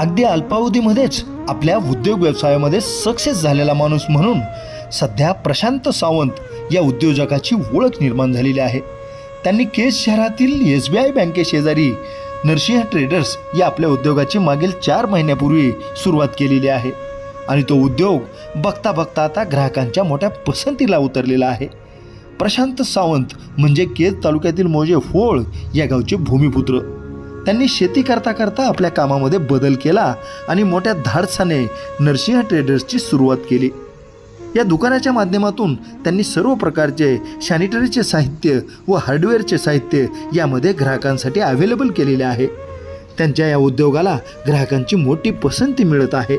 अगदी अल्पावधीमध्येच आपल्या उद्योग व्यवसायामध्ये सक्सेस झालेला माणूस म्हणून सध्या प्रशांत सावंत या उद्योजकाची ओळख निर्माण झालेली आहे. त्यांनी केस शहरातील एस बी आय बँकेशेजारी नरसिंह ट्रेडर्स या आपल्या उद्योगाची मागील चार महिन्यापूर्वी सुरुवात केलेली आहे आणि तो उद्योग बघता बघता आता ग्राहकांच्या मोठ्या पसंतीला उतरलेला आहे. प्रशांत सावंत म्हणजे केज तालुक्यातील मोजे होळ या गावचे भूमिपुत्र. त्यांनी शेती करता करता आपल्या कामामध्ये बदल केला आणि मोठ्या धाडसाने नरसिंह ट्रेडर्सची सुरुवात केली. या दुकानाच्या माध्यमातून त्यांनी सर्व प्रकारचे सॅनिटरीचे साहित्य व हार्डवेअरचे साहित्य यामध्ये ग्राहकांसाठी अवेलेबल केलेले आहे. त्यांच्या या उद्योगाला ग्राहकांची मोठी पसंती मिळत आहे.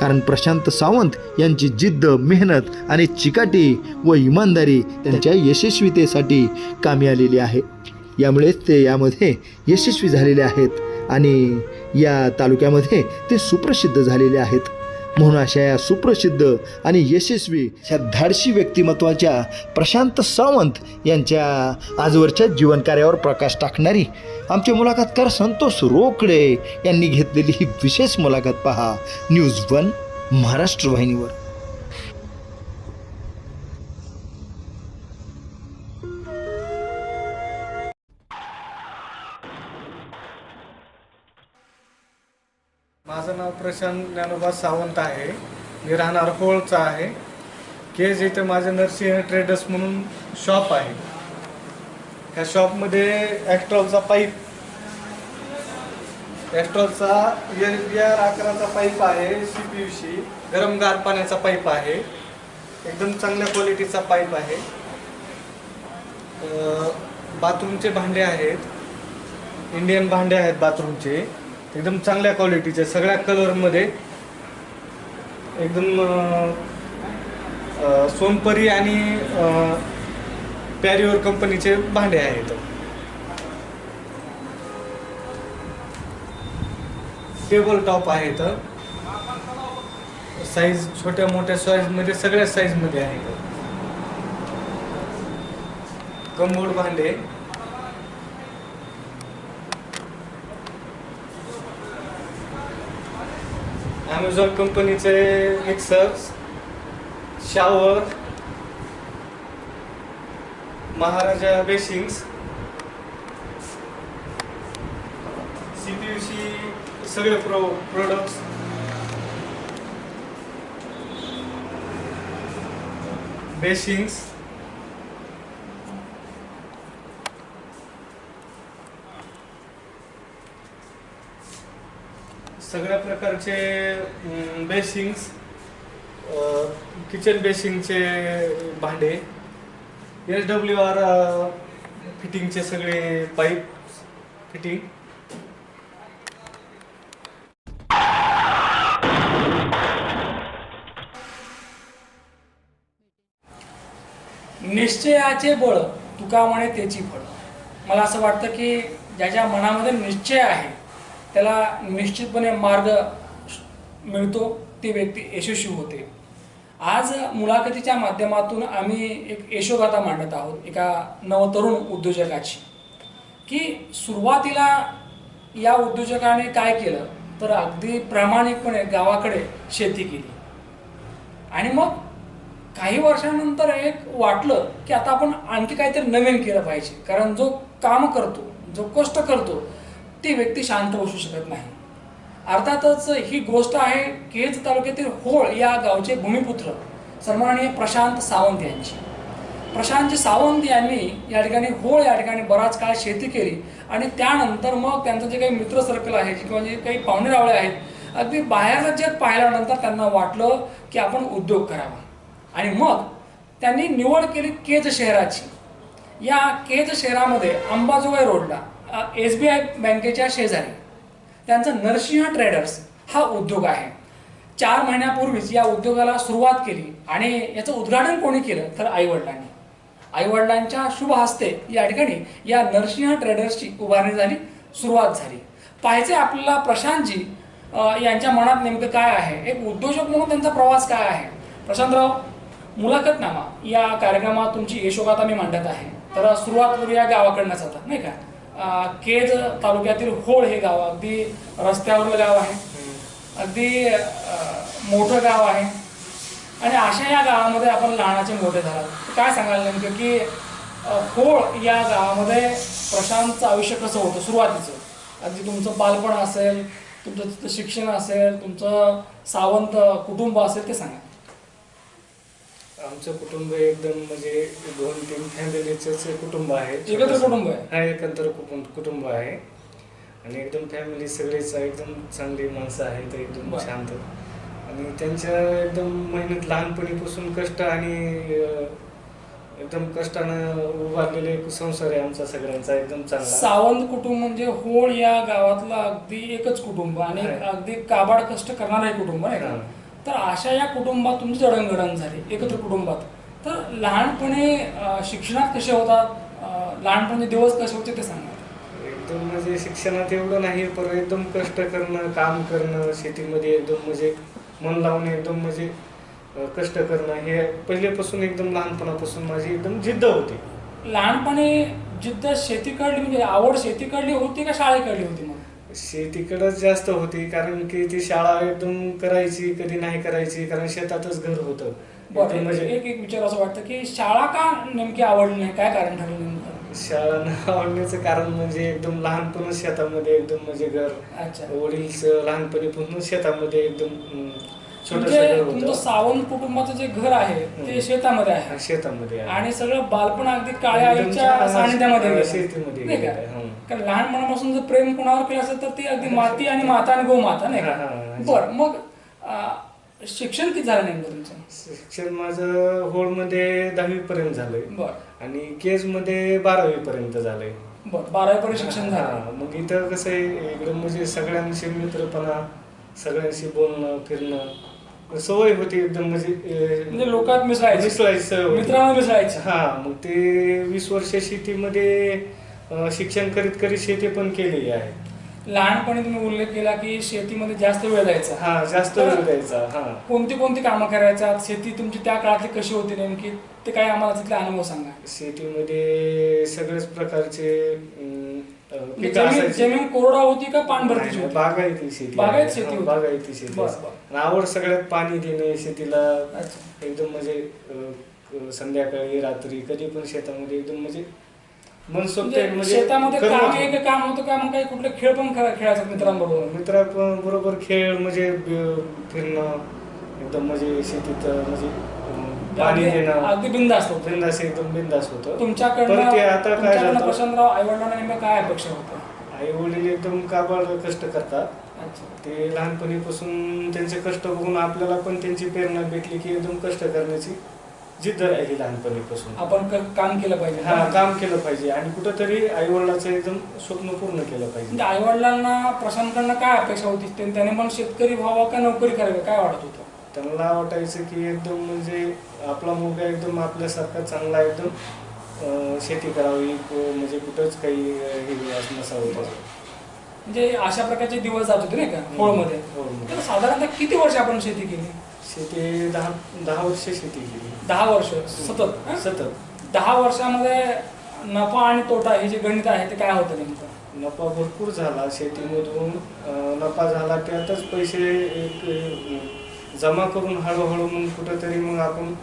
कारण प्रशांत सावंत यांची जिद्द मेहनत आणि चिकाटी व इमानदारी त्यांच्या यशस्वीतेसाठी कामी आलेली आहे. यामुळेच ते यामध्ये यशस्वी झालेले आहेत आणि या तालुक्यामध्ये ते सुप्रसिद्ध झालेले आहेत. म्हणून अशा या सुप्रसिद्ध आणि यशस्वी ह्या धाडशी व्यक्तिमत्वाच्या प्रशांत सावंत यांच्या आजवरच्या जीवनकार्यावर प्रकाश टाकणारी आमचे मुलाखतकार संतोष रोकडे यांनी घेतलेली ही विशेष मुलाखत पहा. न्यूज वन महाराष्ट्र वाहिनीवर. प्रशांत ज्ञानोबा सावंत आहे. मी राहणार होळचा आहे. केज इथे माझं नरसिंह ट्रेडर्स म्हणून शॉप आहे. ह्या शॉपमध्ये ॲक्ट्रॉलचा पाईप ॲक्ट्रॉलचा एल बी आर आकाराचा पाईप आहे सी पी यू सी गरम गार पाण्याचा पाईप आहे. एकदम चांगल्या क्वालिटीचा पाईप आहे. बाथरूमचे भांडे आहेत. इंडियन भांडे आहेत बाथरूमचे. एकदम चांगल्या क्वालिटीचे सगळ्या कलरमध्ये एकदम सोनपरी आणि पॅरिओर कंपनीचे भांडे आहेत. टेबल टॉप आहेत. साईज छोट्या मोठ्या साईजमध्ये सगळ्या साईजमध्ये आहेत. कमोड भांडे. ॲमेझॉन कंपनीचे mixers shower Maharaja basins C P U C सगळे प्रो प्रोडक्ट्स बेसिंग्स. सगळ्या प्रकारचे बेसिंग्स किचन बेसिंगचे भांडे एस डब्ल्यू आर फिटिंगचे सगळे पाईप फिटिंग. निश्चयाचे बळ तुका म्हणे त्याची फळ. मला असं वाटतं की ज्याच्या मनामध्ये निश्चय आहे त्याला निश्चितपणे मार्ग मिळतो ती व्यक्ती यशस्वी होते. आज मुलाखतीच्या माध्यमातून आम्ही एक यशोगाथा मांडत आहोत एका नवतरुण उद्योजकाची. की सुरुवातीला या उद्योजकाने काय केलं तर अगदी प्रामाणिकपणे गावाकडे शेती केली. आणि मग काही वर्षानंतर एक वाटलं की आता आपण आणखी काहीतरी नवीन केलं पाहिजे. कारण जो काम करतो जो कष्ट करतो ती व्यक्ती शांत बसू शकत नाही. अर्थातच ही गोष्ट आहे केज तालुक्यातील होळ या गावचे भूमिपुत्र सन्माननीय प्रशांत सावंत यांची. प्रशांत सावंत यांनी या ठिकाणी होळ या ठिकाणी बराच काळ शेती केली आणि त्यानंतर मग त्यांचं जे काही मित्र सर्कल आहे किंवा जे काही पाहुणे रावळे आहेत अगदी बाहेरचं जग पाहिल्यानंतर त्यांना वाटलं की आपण उद्योग करावा. आणि मग त्यांनी निवड केली केज शहराची. या केज शहरामध्ये अंबाजोगाई रोडला. एस बी आय बँकेच्या शेजारी. त्यांचं नरसिंह ट्रेडर्स हा उद्योग आहे. चार महिन्यापूर्वीच या उद्योगाला सुरुवात केली आणि याचं उद्घाटन कोणी केलं? तर आईवडिलांनी. आईवडिलांच्या शुभ हस्ते या ठिकाणी या नरसिंह ट्रेडर्सची उभारणी झाली सुरुवात झाली. पाहायचे आपल्याला प्रशांतजी यांच्या मनात नेमकं काय आहे? एक उद्योजक म्हणून त्यांचा प्रवास काय आहे? प्रशांतराव मुलाखतनामा. या कार्यक्रमात तुमची यशोगाथा मी मांडत आहे. तर सुरुवात करूया गावाकडनंच आता नाही का? केज तालुक्यातील होळ हे गाव अगदी रस्त्यावरलं गाव आहे. अगदी मोठं गाव आहे. आणि अशा या गावामध्ये आपण लहानाचे मोठे झाला. काय सांगायला नेमकं की होळ या गावामध्ये प्रशांतचं आयुष्य कसं होतं सुरुवातीचं? अगदी तुमचं बालपण असेल तुमचं तिथं शिक्षण असेल तुमचं सावंत कुटुंब असेल ते सांगा. आमचं कुटुंब एकदम म्हणजे दोन तीन फॅमिलीचंच कुटुंब आहे एकत्र कुटुंब आहे हा एकत्र कुटुंब कुटुंब आहे आणि एकदम फॅमिली सगळेच एकदम चांगली माणसं आहेत एकदम बरं. शांत आणि त्यांच्या एकदम मेहनत लहानपणीपासून कष्ट आणि अं, एकदम कष्टानं उभारलेले एक संसार आहे आमचा सगळ्यांचा एकदम चांगला सावंत कुटुंब म्हणजे होळ या गावातलं अगदी एकच कुटुंब आणि आहे. अगदी काबाड कष्ट करणारं एक कुटुंब आहे का हा. तर अशा या कुटुंबात तुमची जडणघडण झाली एकत्र कुटुंबात. तर लहानपणी शिक्षणात कसे होतात? लहानपणी दिवस कसे होते ते सांगा. एकदम म्हणजे शिक्षणात एवढं नाही पण एकदम कष्ट करणं काम करणं शेतीमध्ये एकदम म्हणजे मन लावून एकदम म्हणजे कष्ट करणं हे पहिलेपासून एकदम लहानपणापासून माझी एकदम जिद्द होती. लहानपणी जिद्द शेतीकडली म्हणजे आवड शेतीकडली होती का शाळेकडली होती मग? शेतीकडंच जास्त होती कारण की ती शाळा एकदम करायची कधी नाही करायची कारण शेतातच घर होतं एकदम म्हणजे एक- एक विचार असं वाटतं की शाळा का नेमकी आवडली नाही काय कारण ठरलं नेमकं शाळा न आवडण्याचं कारण म्हणजे एकदम लहानपणच शेतामध्ये एकदम म्हणजे घर अच्छा वडीलच लहानपणीपासून शेतामध्ये एकदम अं, छोटंसं म्हणजे घर तुमचं होतं सावंत कुटुंबाचं जे घर आहे ते हम्म. शेतामध्ये आहे शेतामध्ये. आणि सगळं बालपण अगदी काळ्या एकदम आईच्या छान सानिध्यामध्ये गेलं. शेतीमध्ये नाही का हं. कारण लहानपणापासून जर प्रेम कोणावर केलं असेल तर ते अगदी माती आणि माता आणि गोमाता नाही का. बर मग शिक्षण किती झालं नेमकं तुमचं? शिक्षण माझं होळमध्ये दहावी पर्यंत झालंय. बर. आणि केजमध्ये बारावी पर्यंत झालंय. बर बारावी पर्यंत शिक्षण झालं. मग इथं कसं आहे इकडं म्हणजे सगळ्यांशी मित्रपणा सगळ्यांशी बोलणं फिरणं सवय होती एकदम म्हणजे अं, म्हणजे लोकात मिसळायचे. मिसळायची. मित्रांमध्ये मिसळायचे. हा मग ते वीस वर्ष शेतीमध्ये शिक्षण करीत करीत शेती पण केलेली आहे. लहानपणी तुम्ही उल्लेख केला की शेतीमध्ये जास्त वेळ द्यायचा. हा जास्त वेळ द्यायचा हा. कोणती कोणती कामं करायच्या शेती तुमची त्या काळातली कशी होती नेमकी? ते काय आम्हाला तिथले अनुभव सांगा. शेतीमध्ये सगळ्याच प्रकारचे अं, म्हणजे पिकं जमीन असायची. जमीन कोरडा होती का नाही, होती? बागायती शेती बागायत. शेती होती. बागायती शेती बरं, आहे. बरं. आणि आवड सगळ्यात पाणी देणे शेतीला. अच्छा. एकदम म्हणजे अं, क- संध्याकाळी रात्री कधी पण शेतामध्ये एकदम म्हणजे म्हणजे म्हणजे शेतामध्ये काम. एक काम होतं का मग काही कुठले खेळ पण खेळ- खेळायचे मित्रांबरोबर? मित्रा पण बरोबर खेळ म्हणजे फिरणं एकदम म्हणजे शेतीत म्हणजे पाणी देणं. अगदी बिंदास्त होतं. बिंदास एकदम बिंदास होतं. तुमच्याकडनं ते आता काय झालं? प्रशांतराव आई वडिलांना नेमकं काय अपेक्षा होतं आई वडील एकदम काबाड कष्ट करतात. ते लहानपणीपासून त्यांचे कष्ट बघून आपल्याला पण त्यांची प्रेरणा भेटली की एकदम कष्ट करण्याची. जिद्द राहिली लहानपणीपासून. आपण क- काम केलं पाहिजे. हा काम केलं पाहिजे. आणि कुठंतरी आई वडिलाचं एकदम स्वप्न पूर्ण केलं पाहिजे. म्हणजे आई वडिलांना प्रशांतकडनं काय अपेक्षा होती? ते- त्याने पण शेतकरी व्हावा का नोकरी करावी? काय वाटत होतं? त्यांना वाटायचं की एकदम म्हणजे आपला मुलगा एकदम आपल्यासारखा चांगला एकदम अं, शेती करावी. क- म्हणजे कुठंच काही अं, हे असं नसावं त्याचं. म्हणजे अशा प्रकारचे दिवस जात होते नाही का? होळमध्ये. होळमध्ये. तर साधारणतः किती वर्ष आपण शेती केली? शेती दहा दहा वर्ष शेती केली. दहा वर्ष सतत. हं? सतत. दहा वर्षामध्ये नफा आणि तोटा हे जे गणित आहे ते काय होतं नेमकं? नफा भरपूर झाला शेतीमधून. अं, नफा झाला त्यातच पैसे एक अं, जमा करून हळूहळू मग कुठंतरी मग आपण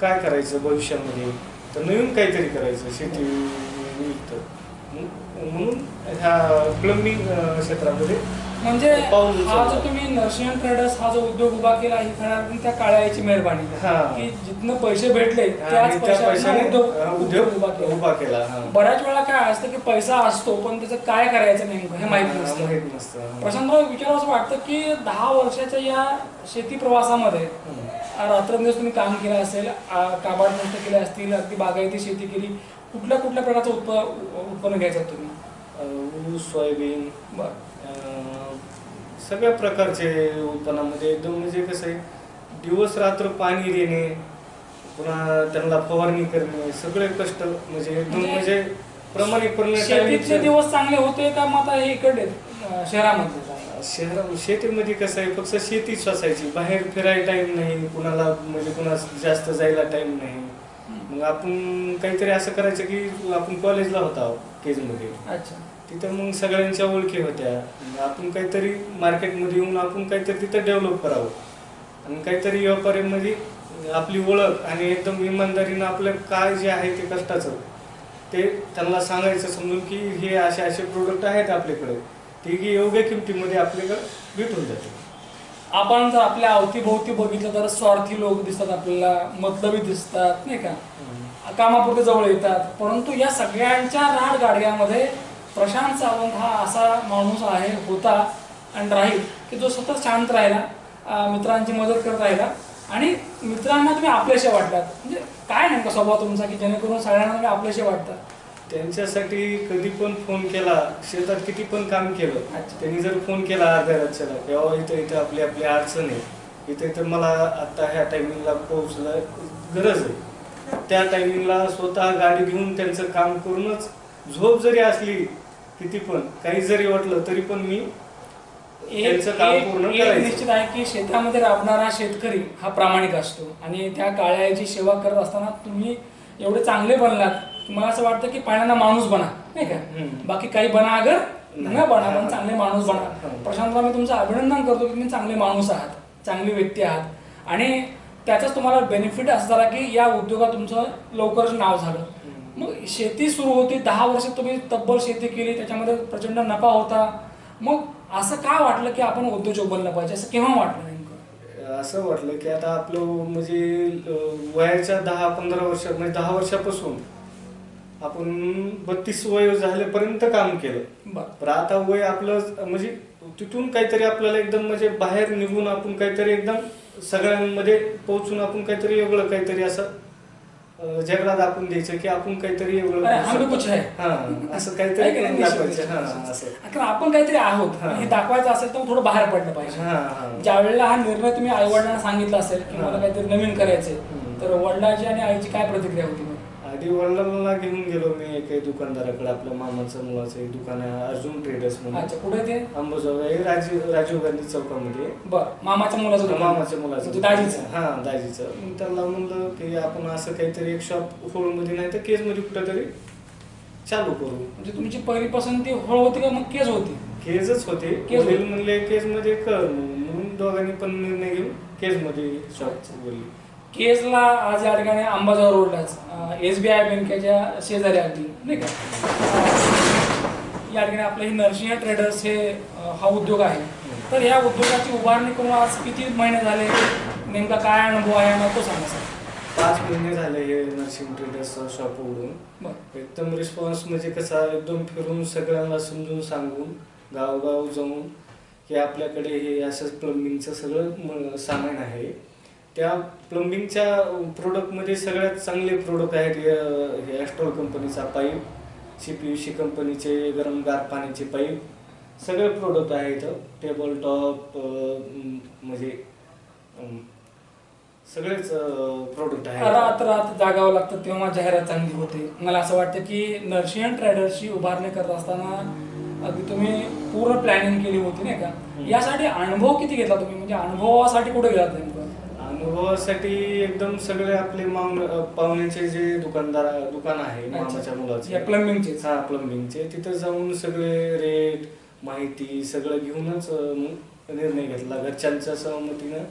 काय करायचं भविष्यामध्ये? तर नवीन काहीतरी करायचं शेती निमित्त. मग- म्हणून ह्या प्लंबिंग क्षेत्रामध्ये म्हणजे हा जो. तुम्ही नर्सिंग ट्रेडर्स हा जो उद्योग उभा केला ही खऱ्या अर्थाने त्या काळ्या आईची मेहरबानी. की जिथनं पैसे भेटले त्याच त्या पैशाने उद्योग उभा केला उभा केला. बऱ्याच वेळा काय असतं की पैसा असतो पण त्याचं काय करायचं नेमकं हे माहीत नसतं प्रशांतराव विचार असं वाटतं की दहा वर्षाच्या या शेती प्रवासामध्ये. रात्रंदिवस तुम्ही काम केलं असेल काबाड नष्ट केले असतील अगदी बागायती शेती केली कुठल्या कुठल्या प्रकारचं उत्प उत्पन्न घ्यायचं तुम्ही ऊस सोयाबीन बरं सगळ्या प्रकारचे उत्पन्नामध्ये एकदम म्हणजे कसं आहे दिवस रात्र पाणी देणे पुन्हा त्यांना फवारणी करणे सगळे कष्ट म्हणजे एकदम म्हणजे म्हणजे time- दिवस चांगले होते का मग आता इकडे शहरामध्ये? शहरा शेतीमध्ये कसं आहे फक्त शेतीच असायची. बाहेर फिरायला टाइम नाही कुणाला म्हणजे कुणा जास्त जायला टाइम नाही. मग आपण काहीतरी असं करायचं की आपण कॉलेजला होता केजमध्ये अच्छा. तिथं मग सगळ्यांच्या ओळखी होत्या. आपण काहीतरी मार्केटमध्ये येऊन आपण काहीतरी तिथं डेव्हलप करावं. आणि काहीतरी व्यापाऱ्यांमध्ये आपली ओळख आणि एकदम इमानदारीनं आपलं काय जे आहे ते कष्टाचं ते त्यांना सांगायचं. समजून की हे असे असे प्रोडक्ट आहेत आपल्याकडे. ते की योग्य किमतीमध्ये आपल्याकडे भेटून जाते. आपण जर आपल्या अवतीभोवती बघितलं तर स्वार्थी लोक दिसतात आपल्याला मतलबी दिसतात नाही का? कामापुरते जवळ येतात. परंतु या सगळ्यांच्या राड गाडग्यामध्ये प्रशांत सावंत हा असा माणूस आहे होता आणि राहील की जो सतत शांत राहिला मित्रांची मदत करत राहिला. आणि मित्रांना तुम्ही आपलेसे वाटतात. म्हणजे काय नेमका स्वभाव तुमचा की जेणेकरून सगळ्यांना तुम्ही आपलेसे वाटतात? त्यांच्यासाठी कधी पण फोन केला शेतात किती पण काम केलं. त्यांनी जर फोन केला अर्ध्या रातच्याला किंवा इथं इथं आपली आपली अडचण आहे. इथं इथं मला आता ह्या टायमिंगला पोहोचलं गरज आहे. त्या टायमिंगला स्वतः गाडी घेऊन त्यांचं काम करूनच झोप जरी असली किती पण काही जरी वाटलं तरी पण मी एक त्यांचं काम एक- पूर्ण एक करायचं. निश्चित आहे की शेतामध्ये राबणारा शेतकरी हा प्रामाणिक असतो आणि त्या काळ्याची सेवा करत असताना तुम्ही एवढे चांगले बनलात की मला असं वाटतं की पाण्याना माणूस बना नाही का हम्म. बाकी काही बना अगर न नाही. बना पण चांगले माणूस बना हम्म. प्रशांतला मी तुमचं अभिनंदन करतो की तुम्ही चांगले माणूस आहात चांगली व्यक्ती आहात आणि त्याचाच तुम्हाला बेनिफिट असं झाला की या उद्योगात तुमचं लवकरच नाव झालं मग शेती सुरू होती दहा वर्ष तुम्ही तब्बल शेती केली त्याच्यामध्ये प्रचंड नफा होता. मग असं का वाटलं की आपण उद्योजक बनलं पाहिजे? असं केव्हा वाटलं नेमकं? असं वाटलं की आता आपलं म्हणजे वयाच्या दहा पंधरा वर्ष म्हणजे दहा वर्षापासून आपण बत्तीस वय झाल्यापर्यंत काम केलं. बरं. पण आता वय आपलं म्हणजे तिथून काहीतरी आपल्याला एकदम म्हणजे बाहेर निघून आपण काहीतरी एकदम सगळ्यांमध्ये पोहोचून आपण काहीतरी वेगळं काहीतरी असं जगाला दाखवून द्यायचं की आपण काहीतरी शकतो. कुछ है. हा असं आहे काहीतरी दाखवायचं हा असं आपण काहीतरी आहोत हा. दाखवायचं असेल तर थोडं बाहेर पडलं पाहिजे ज्या वेळेला हा निर्णय तुम्ही आई वडिलांना सांगितला असेल की. मला काहीतरी नवीन करायचंय. तर वडिलांची आणि आईची काय प्रतिक्रिया होती आधी वडिलांना घेऊन गेलो मी एका दुकानदाराकडे आपल्या मामाचं मुलाचं एक दुकान आहे अर्जुन ट्रेडर्स म्हणून. अच्छा पुढे ते? अंबाजोगाई राजीव राजीव गांधी चौकामध्ये. बर मामाच्या मुलाचं दुकान. मामाच्या मुलाचं म्हणजे दाजीचं? हा दाजीचं. मग त्याला म्हणलं की आपण असं काहीतरी एक शॉप होळमध्ये नाही तर केजमध्ये कुठेतरी चालू करू. म्हणजे तुमची पहिली पसंती हळ होती का मग केज होती? केजच होते. केज वडील होते. म्हणले केजमध्ये कर. म्हणून दोघांनी पण निर्णय घेऊन केजमध्ये शॉप बोलली केजला आज या ठिकाणी अंबाजोगाई रोडलाच एस बी आय बँकेच्या शेजारी अगदी नाही का? या ठिकाणी आपलं हे नरसिंह ट्रेडर्स हे हा उद्योग आहे. तर या उद्योगाची उभारणी करून आज किती महिने झाले? नेमका काय अनुभव आहे मला तो सांगा सर. पाच महिने झाले हे नर्सिंग ट्रेडर्स शॉप उघडून. एकदम रिस्पॉन्स म्हणजे कसा एकदम फिरून सगळ्यांना समजून सांगून गावगाव जाऊन की आपल्याकडे हे असं प्लंबिंगचं सगळं सामान आहे. त्या प्लंबिंगच्या प्रोडक्टमध्ये सगळ्यात चांगले प्रोडक्ट आहेत ॲस्ट्रॉल कंपनीचा pipe C P U C कंपनीचे गरम गार पाण्याचे पाईप सगळे प्रोडक्ट आहेत. टेबल टॉप म्हणजे सगळेच प्रोडक्ट आहेत. रात रात जागावं लागतं तेव्हा जाहिरात चांगली होते. मला असं वाटतं की नर्सियन ट्रेडर्सची उभारणी करत असताना अगदी तुम्ही पूर्ण प्लॅनिंग केली होती नाही का? यासाठी अनुभव किती घेतला तुम्ही? म्हणजे अनुभवासाठी कुठे गेलात अनुभवासाठी एकदम सगळे आपले मावण पाहुण्याचे जे दुकानदार दुकान आहे मामाच्या मुलाचे. प्लंबिंगचे हा प्लंबिंगचे तिथं जाऊन सगळे रेट माहिती सगळं घेऊनच मग निर्णय घेतला. घरच्यांच्या सहमतीनं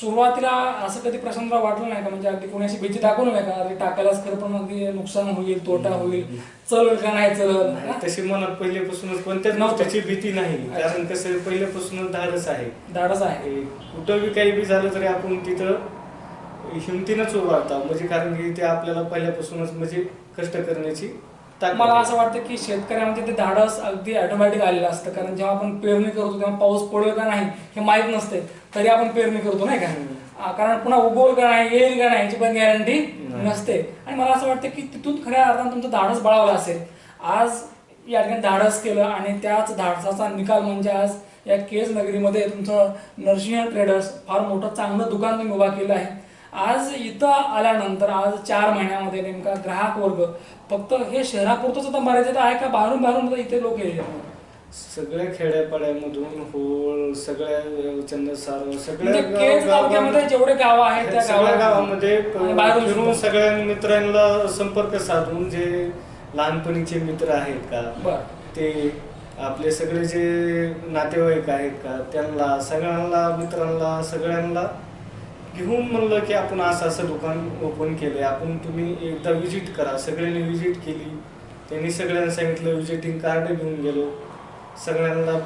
सुरुवातीला असं कधी प्रसंग वाटलं नाही का? म्हणजे अगदी कोणाशी भीती दाखवलं नाही का? अरे टाकायलाच खरं पण अगदी नुकसान होईल तोटा होईल. चल का नाही चल? तशी मनात पहिल्यापासूनच कोणत्याच नव्हतं. गोष्टीची भीती नाही. कारण कसं पहिल्यापासूनच धाडस आहे. धाडस आहे. कुठं बी काही बी झालं तरी आपण तिथं हिमतीनंच उभा राहतो. म्हणजे कारण की ते आपल्याला पहिल्यापासूनच म्हणजे कष्ट करण्याची मला. असं वाटतं की शेतकऱ्यामध्ये ते धाडस अगदी ऑटोमॅटिक आलेलं असतं. कारण जेव्हा आपण पेरणी करतो तेव्हा पाऊस पडेल का नाही हे माहीत नसते. तरी आपण पेरणी करतो नाही का? कारण पुन्हा उगवल का नाही येईल का नाही याची पण गॅरंटी. नसते. आणि मला असं वाटतं की तिथून खऱ्या अर्थानं तुमचं धाडस बळावलं असेल. आज या ठिकाणी धाडस केलं आणि त्याच धाडसाचा निकाल म्हणजे आज या केज नगरीमध्ये तुमचं नर्सिंग ट्रेडर्स फार मोठं चांगलं दुकान तुम्ही उभा केलं आहे. आज इथं आल्यानंतर आज चार महिन्यामध्ये नेमका ग्राहक वर्ग फक्त हे शहरापुरतच आता मर्यादित आहे का बाहेरून बाहेरून इथे लोक येतात सगळ्या खेड्यापाड्यामधून होळ सगळ्या म्हणजे सगळ्या केज तालुक्यामध्ये गावामध्ये जेवढे गाव आहेत त्या सगळ्या गावामध्ये आणि बाहेरून फिरून. सगळ्या मित्रांना संपर्क साधून जे लहानपणीचे मित्र आहेत का बर ते आपले सगळे जे नातेवाईक आहेत का त्यांना सगळ्यांना मित्रांना सगळ्यांना घेऊन म्हणलं की आपण असं असं दुकान ओपन केले आपण तुम्ही एकदा विजिट करा. सगळ्यांनी विजिट केली. त्यांनी सगळ्यांना सांगितलं विजिटिंग कार्ड घेऊन गेलो. सगळ्यांना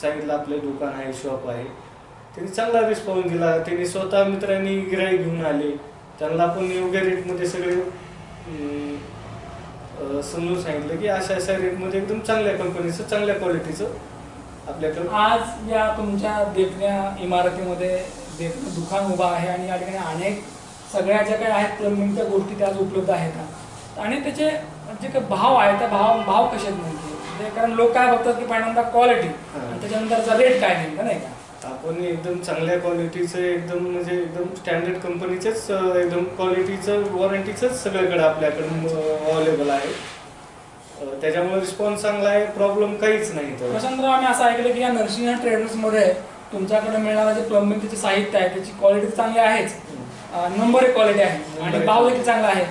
सांगितलं आपलं दुकान आहे शॉप आहे. त्यांनी चांगला रिस्पॉन्स दिला. त्यांनी स्वतः मित्रांनी गिराई घेऊन आले. त्यांना आपण योग्य रेटमध्ये सगळे समजून सांगितलं की अशा अशा रेटमध्ये एकदम चांगल्या कंपनीचं चांगल्या क्वालिटीचं आपल्याकडं आज या तुमच्या देखण्या इमारतीमध्ये दुकान उभं आहे आणि या ठिकाणी अनेक सगळ्या ज्या काही आहेत प्लंबिंगच्या गोष्टी त्या आज उपलब्ध आहेत. आणि त्याचे जे काही भाव आहे त्या भाव भाव कसे आहेत ते कारण लोक काय बघतात की पहिल्यांदा क्वालिटी आणि त्याच्यानंतरचा रेट काय नेमका नाही का? आपण एकदम चांगल्या क्वालिटीचं एकदम म्हणजे एकदम स्टँडर्ड कंपनीचेच एकदम क्वालिटीचं वॉरंटीचंच सगळ्याकडे आपल्याकडे अवेलेबल आहे. त्याच्यामुळे रिस्पॉन्स चांगला आहे प्रॉब्लेम काहीच नाही तर आम्ही असं ऐकलं की या नर्सिंग ट्रेडर्समध्ये तुमच्याकडे मिळणारं जे प्लंबिंगचे साहित्य आहे त्याची क्वालिटी चांगली आहेच. नंबर एक क्वालिटी आहे. आणि भाव देखील चांगला आहे.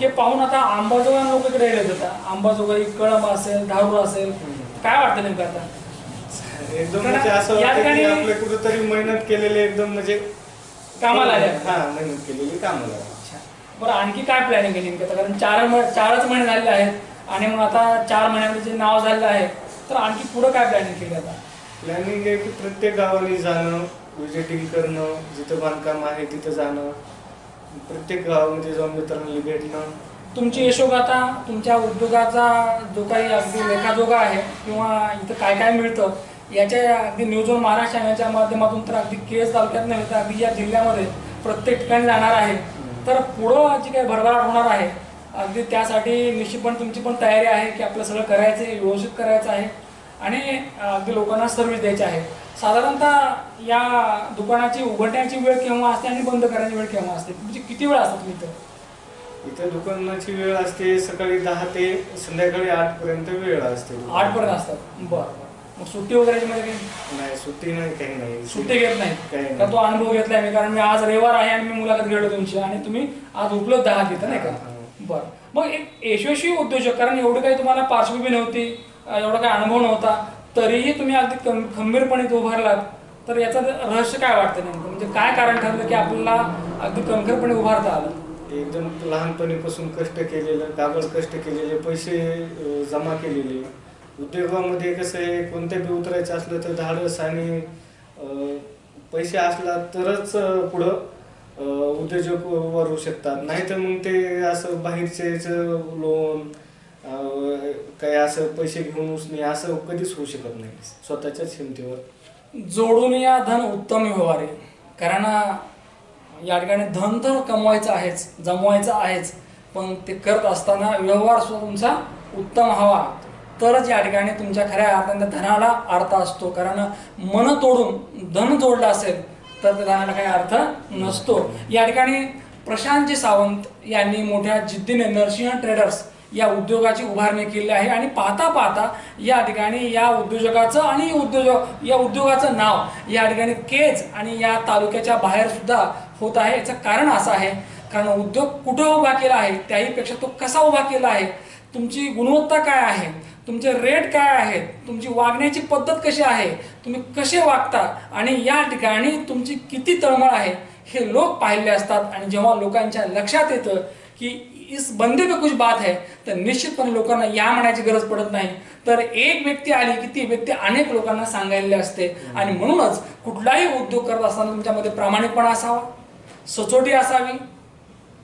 हे पाहून आता अंबाजोगाई लोक इकडे येत होता अंबाजोगाई कळंब असेल धारूर असेल. काय वाटतं नेमकं आता? एकदम म्हणजे असं वाटतं की आपले कुठेतरी मेहनत केलेले एकदम म्हणजे कामाला आले हा मेहनत केलेली कामाला. बरं आणखी काय प्लॅनिंग आहे नेमकं? कारण चार चारच महिने झालेले आहेत. आणि मग आता चार महिन्यामध्ये जे नाव झालेलं आहे तर आणखी पुढं काय प्लॅनिंग केली आता? प्लॅनिंग आहे की प्रत्येक गावाने जाणं विजिटिंग करणं जिथं बांधकाम आहे तिथं जाणं प्रत्येक गावामध्ये जाऊन मित्रांना भेटणं. तुमची यशोगाथा तुमच्या उद्योगाचा जो काही अगदी लेखाजोगा आहे किंवा इथं काय काय मिळतं याच्या अगदी न्यूज ऑन महाराष्ट्र चॅनलच्या माध्यमातून तर अगदी केस तालुक्यात नव्हे तर अगदी या जिल्ह्यामध्ये प्रत्येक ठिकाणी जाणार आहे. तर पुढं जी काही भरभराट होणार आहे अगदी त्यासाठी निश्चितपणे तुमची पण तयारी आहे की आपलं सगळं करायचं आहे व्यवस्थित करायचं आहे. आणि अगदी लोकांना सर्व्हिस द्यायची आहे. साधारणतः या दुकानाची उघडण्याची वेळ केव्हा असते आणि बंद करण्याची वेळ केव्हा असते? तुमची किती वेळ असतात इथं इथे दुकानाची वेळ असते सकाळी दहा ते संध्याकाळी आठ पर्यंत वेळ असते. आठ पर्यंत असतात. बरं मग सुट्टी वगैरे मध्ये काही? नाही सुट्टी नाही काही नाही. सुट्टी घेत काही नाही. नाही. का तो अनुभव घेतलाय मी? कारण मी आज रविवार आहे आणि मी मुलाखत घेतलो तुमची आणि तुम्ही आज उपलब्ध आहात तिथं नाही का. बरं. मग एक यशस्वी उद्योजक कारण एवढी काही तुम्हाला पार्श्वभूमी नव्हती. एवढा काही अनुभव नव्हता. तरीही तुम्ही अगदी कम खंबीरपणे उभारलात तर याचं रहस्य काय वाटतं नेमकं? म्हणजे काय कारण ठरलं की आपल्याला अगदी कणखरपणे उभारता आलं? एकदम लहानपणीपासून कष्ट केलेलं गाबड कष्ट केलेले पैसे जमा केलेले. उद्योगामध्ये कसं आहे कोणत्या बी उतरायचं असलं तर धाडस आणि पैसे असला तरच पुढं उद्योजक वर होऊ शकतात. नाही तर मग ते असं बाहेरचे लोन काही असं पैसे घेऊन उसणे असं कधीच होऊ शकत नाही. स्वतःच्याच हिमतीवर. जोडून या धन उत्तम व्यवहार आहे. कारण या ठिकाणी धन तर कमवायचं आहेच जमवायचं आहेच. पण ते करत असताना व्यवहार सुद्धा तुमचा उत्तम हवा. तरच या ठिकाणी तुमच्या खऱ्या अर्थाने धनाला अर्थ असतो. कारण मन तोडून धन जोडलं असेल तर त्या धनाला काही अर्थ नसतो. या ठिकाणी प्रशांतजी सावंत यांनी मोठ्या जिद्दीने नरसिंह ट्रेडर्स या उद्योगाची उभारणी केली आहे आणि पाहता पाहता या ठिकाणी या उद्योजकाचं आणि उद्योजक या उद्योगाचं नाव या ठिकाणी केज आणि या तालुक्याच्या बाहेर सुद्धा होत आहे. याचं कारण असं आहे कारण उद्योग कुठं उभा केला आहे त्याहीपेक्षा तो कसा उभा केला आहे तुमची गुणवत्ता काय आहे तुमचे रेट काय आहेत तुमची वागण्याची पद्धत कशी आहे तुम्ही कसे वागता आणि या ठिकाणी तुमची किती तळमळ आहे हे लोक पाहिले असतात. आणि जेव्हा लोकांच्या लक्षात येतं की इस बंदे पे कुछ बात है तर निश्चितपणे लोकांना या म्हणायची गरज पडत नाही. तर एक व्यक्ती आली की ती व्यक्ती अनेक लोकांना सांगायला असते. आणि म्हणूनच कुठलाही उद्योग करत असताना तुमच्यामध्ये प्रामाणिकपणा असावा सचोटी असावी.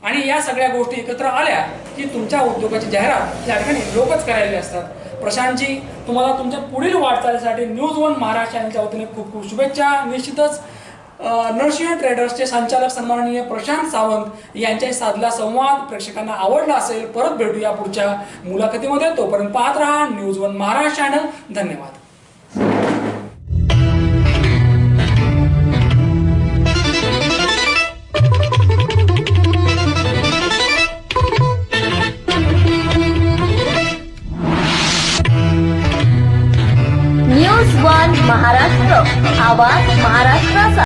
आणि या सगळ्या गोष्टी एकत्र आल्या की तुमच्या उद्योगाची जाहिरात या ठिकाणी लोकच करायला असतात. प्रशांतजी तुम्हाला तुमच्या पुढील वाटचालीसाठी न्यूज वन महाराष्ट्र यांच्या वतीने खूप खूप शुभेच्छा. निश्चितच नरसिंह ट्रेडर्सचे संचालक सन्माननीय प्रशांत सावंत यांच्याशी साधला संवाद. प्रेक्षकांना आवडला असेल परत भेटूया पुढच्या मुलाखतीमध्ये. तोपर्यंत पाहत राहा न्यूज वन महाराष्ट्र चॅनल धन्यवाद.